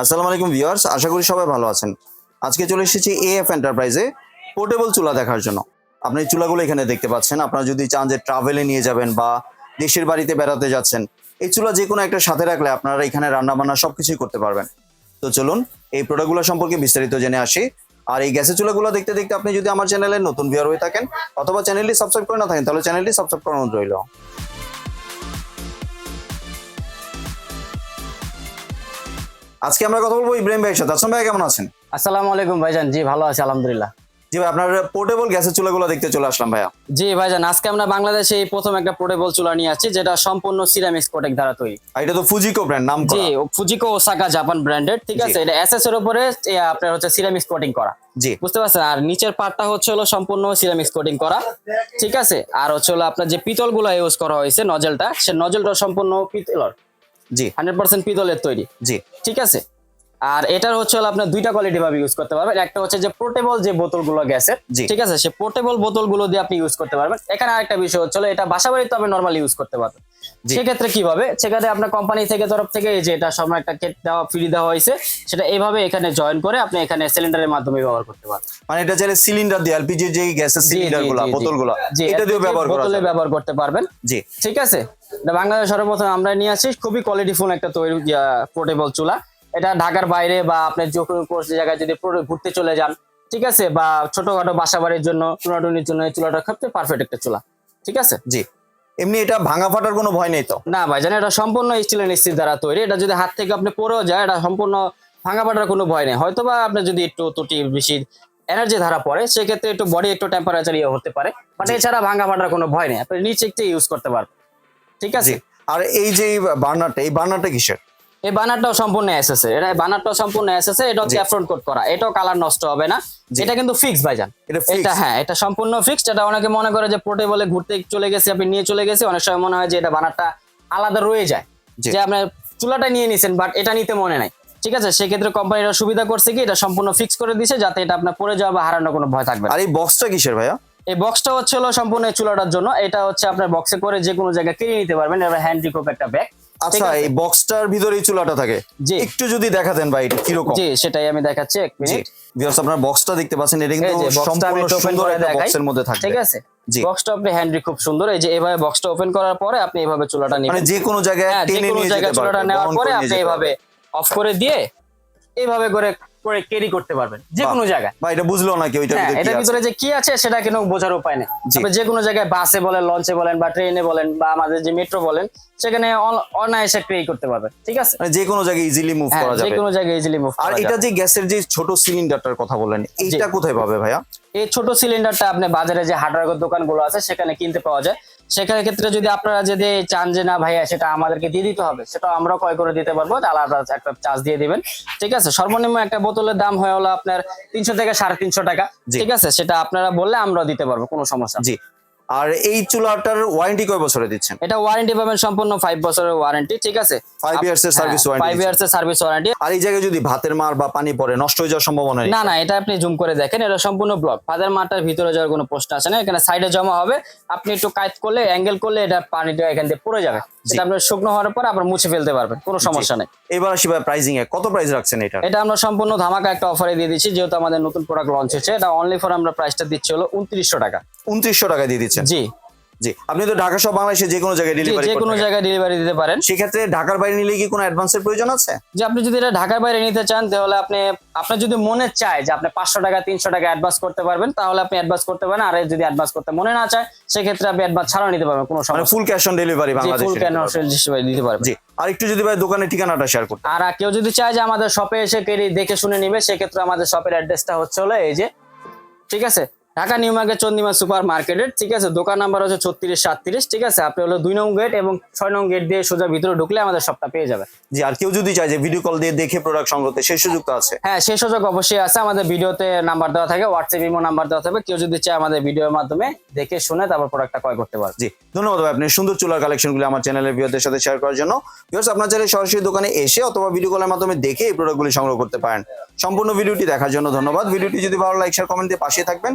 আসসালামু আলাইকুম ভিউয়ার্স, আশা করি সবাই ভালো আছেন। আজকে চলে এসেছি এএফ এন্টারপ্রাইজে পোর্টেবল চুলা দেখার জন্য। আপনি চুলাগুলো এখানে দেখতে পাচ্ছেন। আপনারা যদি চান যে ট্রাভেলে নিয়ে যাবেন বা দেশের বাড়িতে বেড়াতে যাচ্ছেন, এই চুলা যে কোনো একটা সাথে রাখলে আপনারা এখানে রান্না বান্না সবকিছুই করতে পারবেন। তো চলুন এই প্রোডাক্টগুলো সম্পর্কে বিস্তারিত জেনে আসি। আর এই গ্যাসের চুলাগুলো দেখতে দেখতে আপনি যদি আমার চ্যানেলে নতুন ভিউয়ার হয়ে থাকেন, অথবা চ্যানেলটি সাবস্ক্রাইব করে না থাকেন, তাহলে চ্যানেলটি সাবস্ক্রাইব করানো রইল। আজকে আমরা কথা বলব ইব্রাহিম ভাইয়ের সাথে। আসলাম ভাই কেমন আছেন? আসসালামু আলাইকুম ভাইজান। জি ভালো আছি আলহামদুলিল্লাহ। জি ভাই আপনার পোর্টেবল গ্যাসের চুলাগুলো দেখতে চলে আসলাম ভাইয়া। জি ভাইজান আজকে আমরা বাংলাদেশে এই প্রথম একটা পোর্টেবল চুলা নিয়ে আসছি যেটা সম্পূর্ণ সিরামিক্স কোটেক দ্বারা তৈরি। এটা তো ফুজিকো ব্র্যান্ড নাম জি ফুজিকো ওসাকা জাপান ব্র্যান্ডেড ঠিক আছে? এটা এসএস এর উপরে আপনার হচ্ছে সিরামিক্স কোটিং করা। জি। বুঝতে পারছেন? আর নিচের পার্টটা হচ্ছে হলো সম্পূর্ণ সিরামিক্স কোটিং করা ঠিক আছে? আর হচ্ছে হলো আপনার যে পিতলগুলো ইউজ করা হয়েছে নজলটা সে নজলটা সম্পূর্ণ পিতলের জি। হান্ড্রেড পার্সেন্ট পিতলের তৈরি। জি। ঠিক আছে? আর এটার হচ্ছে আপনার দুইটা কোয়ালিটি ভাবে ইউজ করতে পারবেন। একটা হচ্ছে যে পোর্টেবল যে বোতলগুলো গ্যাসের ঠিক আছে? সে পোর্টেবল বোতলগুলো দিয়ে আপনি ইউজ করতে পারবেন। এখানে আরেকটা বিষয় হচ্ছে এটা বাসা বাড়িতে আপনি নর্মালি ইউজ করতে পারবেন। সেক্ষেত্রে কীভাবে সেক্ষেত্রে আপনার কোম্পানি থেকে তরফ থেকে যে এটা সময় একটা কেট দেওয়া ফ্রি দেওয়া হয়েছে সেটা এইভাবে এখানে জয়েন করে আপনি এখানে সিলিন্ডারের মাধ্যমে ব্যবহার করতে পারবেন। মানে এটা চাইলে সিলিন্ডার দিয়ে এলপিজি যে গ্যাসের জি, জি, সিলিন্ডারগুলা জি, জি। বোতলগুলা এটা দিয়ে ব্যবহার করতে পারবেন। জি। ঠিক আছে? এটা বাংলাদেশ সর্বপ্রথম আমরা নিয়ে আসছি। খুবই কোয়ালিটিফুল একটা তৈরি পোর্টেবল চুলা। এটা ঢাকার বাইরে বা আপনি যে কোনো জায়গায় যদি ঘুরতে চলে যান ঠিক আছে? বা ছোটখাটো বাসা বাড়ির জন্য টুনাটুনির জন্য এই চুলাটা সবচেয়ে পারফেক্ট একটা চুলা। ঠিক আছে? জি। এমনি এটা ভাঙা ফাটার কোনো ভয় নেই তো? না ভাই জানেন এটা সম্পূর্ণ স্টিলের স্টিল দ্বারা তৈরি। এটা যদি হাত থেকে আপনি পরেও যায় এটা সম্পূর্ণ ভাঙা ফাটার কোনো ভয় নেই। হয়তো বা আপনি যদি একটু ত্রুটি বেশি এনার্জি ধারা পড়ে সেক্ষেত্রে একটু বডি একটু টেম্পারেচার ইয়ে হতে পারে। বাট এছাড়া ভাঙা ফাটার কোনো ভয় নেই। আপনি নিচে একটু ইউজ করতে পারবেন। ঠিক আছে? আর এই যে বার্নারটা এই বার্নারটা কিসের? এই বানারটাও সম্পূর্ণ এসএস এর এটা বানারটাও সম্পূর্ণ এসএস এর এটা হচ্ছে জি। অ্যাফ্রন্ট কোড করা এটাও কালার নষ্ট হবে না। এটা কিন্তু ফিক্স ভাইজান। এটা এটা হ্যাঁ এটা সম্পূর্ণ ফিক্সড এটা অনেকে মনে করে যে পোর্টেবলে ঘুরতে চলে গেছে আপনি নিয়ে চলে গেছে অনেক সময় মনে হয় যে এটা বানারটা আলাদা রয়ে যায়। যে আপনার চুলাটা নিয়ে নিছেন বাট এটা নিতে মনে নাই। ঠিক আছে? সেক্ষেত্রে কোম্পানিটা সুবিধা করছে কি এটা সম্পূর্ণ ফিক্স করে দিছে যাতে এটা আপনার পড়ে যাওয়া বা হারানোর কোনো ভয় থাকবে আর এই বক্সটা কিসের ভাইয়া? এই বক্সটা হচ্ছে হলো সম্পূর্ণ চুলাটার জন্য। এটা হচ্ছে আপনার বক্সে করে যে কোনো জায়গায় কিনে নিতে পারবেন এটা হ্যান্ড রিকোপ একটা ব্যাগ আচ্ছা এই বক্সটার ভিতরে চুলাটা থাকে? জি। একটু যদি দেখাতেন ভাই এটা কীরকম? জি সেটাই আমি দেখাচ্ছি এক মিনিট ভিউয়ার্স আপনার বক্সটা দেখতে পাচ্ছেন এটা কিন্তু সম্পূর্ণ ওপেন সুন্দর করে একটা বক্সের মধ্যে থাকে ঠিক আছে? জি। বক্সটা আপনি হ্যান্ডি খুব সুন্দর। এই যে এভাবে বক্সটা ওপেন করার পরে আপনি এভাবে চুলাটা মানে নেবেন। যে কোনো জায়গায় হ্যাঁ টেনে নিয়ে যেতে চুলাটা পারবে নেওয়ার পরে আপনি এভাবে অফ করে দিয়ে এইভাবে করে করে ক্যারি করতে পারবেন যে কোনো জায়গায়। ভাই এটা বুঝলো না ওইটার হ্যাঁ ভিতরে কি এটার ভিতরে যে কি আছে সেটা বোঝার উপায় নেই। আপনি যে কোনো জায়গায় বাসে বলেন লঞ্চে বলেন বা ট্রেনে বলেন বা আমাদের যে মেট্রো বলেন সেখানে অনায়াসে ক্রিয়ে করতে পারবেন ঠিক আছে? মানে যে কোনো জায়গায় ইজিলি মুভ হ্যাঁ করা যে যাবে। কোনো জায়গায় ইজিলি মুভ আর এটা যে গ্যাসের যে ছোট সিলিন্ডারটার কথা বললেন এইটা কোথায় পাবে ভাইয়া? এই ছোট সিলিন্ডারটা আপনি বাজারে যে হার্ডওয়্যার দোকানগুলো আছে সেখানে কিনতে পাওয়া যায়। সেখানে ক্ষেত্রে যদি আপনারা যদি চান যে না ভাইয়া সেটা আমাদেরকে দিয়ে দিতে হবে। সেটা আমরা ক্রয় করে দিতে পারব। আলাদা একটা চার্জ দিয়ে দিবেন। ঠিক আছে? সর্বনিম্ন একটা বোতলের দাম হয়ে হলো আপনার তিনশো থেকে সাড়ে তিনশো টাকা। ঠিক আছে? সেটা আপনারা বললে আমরা দিতে পারব। কোনো সমস্যা জি। আর এই চুলাটার ওয়ারেন্টি কয় বছরে দিচ্ছেন? এটা ওয়ারেন্টি পাবেন সম্পূর্ণ ফাইভ বছরের ওয়ারেন্টি ঠিক আছে? Five years এর warranty ফাইভ দিচ্ছে। ইয়ার্স এর সার্ভিস ওয়ারেন্টি আর এই জায়গায় যদি ভাতের মার বা পানি পড়ে নষ্ট হয়ে যাওয়ার সম্ভাবনা নেই? না না এটা আপনি জুম করে দেখেন এটা সম্পূর্ণ ব্লক ফাদার মাটার ভিতরে যাওয়ার কোনো প্রশ্ন আছে না এখানে সাইডে জমা হবে। আপনি একটু কাইট করলে অ্যাঙ্গেল করলে এটা পানিটা এখান দিয়ে পড়ে যাবে। সেটা আপনার শুকনো হওয়ার পর আবার মুছে ফেলতে পারবেন কোনো সমস্যা নেই। এবার আসি ভাই প্রাইজিং এ। কত প্রাইস রাখছেন এটা এটা আমরা সম্পূর্ণ ধামাকা একটা অফারে দিয়ে দিচ্ছি যেহেতু আমাদের নতুন প্রোডাক্ট লঞ্চ হয়েছে এটা অনলি ফর আমরা প্রাইসটা দিচ্ছি হলো উনত্রিশশো টাকা। উনত্রিশশো টাকা দিয়ে দিচ্ছেন? জি। জি আপনি তো ঢাকা সহ বাংলাদেশে যে কোনো জায়গায় ডেলিভারি যে কোনো জায়গায় ডেলিভারি দিতে পারেন। সেক্ষেত্রে ঢাকার বাইরে নিলে কি কোনো অ্যাডভান্সের প্রয়োজন আছে? যে আপনি যদি এটা ঢাকার বাইরে নিতে চান তাহলে আপনি আপনার যদি মনে চায় যে আপনি পাঁচশো টাকা তিনশো টাকা অ্যাডভান্স করতে পারবেন তাহলে আপনি অ্যাডভান্স করতে পারেন। আর যদি অ্যাডভান্স করতে মনে না চায় সেক্ষেত্রে আপনি অ্যাডভান্স ছাড়াও নিতে পারবেন কোনো মানে সমস্যা full cash on delivery full বাংলাদেশে ক্যান হিসেবে দিতে পারবেন। জি আর একটু যদি ভাই দোকানের ঠিকানাটা শেয়ার করতে। আর কেউ যদি চায় যে আমাদের শপে এসে কেড়ে দেখে শুনে নিবে সেক্ষেত্রে আমাদের শপের অ্যাড্রেসটা হচ্ছে হলো এই যে ঠিক আছে? Dhaka new market Chandima super মার্কেটের ঠিক আছে? দোকান নাম্বার হচ্ছে ছত্রিশ সাতত্রিশ ঠিক আছে? আপনি হলো দুই নং গেট এবং ছয় নং গেট দিয়ে সোজা ভিতরে ঢুকলে আমাদের সবটা পেয়ে যাবে জি আর কেউ যদি চায় যে ভিডিও কল দিয়ে দেখে প্রোডাক্ট সংগ্রহ করতে সেই সুযোগ তো আছে? হ্যাঁ সেই সুযোগ অবশ্যই আছে। আমাদের ভিডিওতে নাম্বার দেওয়া থাকে হোয়াটসঅ্যাপ ইমো নাম্বার দেওয়া থাকবে। কেউ যদি চায় আমাদের ভিডিওর মাধ্যমে দেখে শুনে তারপর প্রোডাক্টটা ক্রয় করতে পারবে। জি ধন্যবাদ ভাই। আপনি সুন্দর চুলার কালেকশনগুলো আমার চ্যানেলের ভিউয়ারদের সাথে শেয়ার করার জন্য। ভিউয়ার্স আপনার চাইলে সরাসরি দোকানে এসে অথবা ভিডিও কলের মাধ্যমে দেখে এই প্রোডাক্টগুলি সংগ্রহ করতে পারেন। সম্পূর্ণ ভিডিওটি দেখার জন্য ধন্যবাদ। ভিডিওটি যদি ভালো লাইক শেয়ার কমেন্ট দিয়ে পাশে থাকবেন।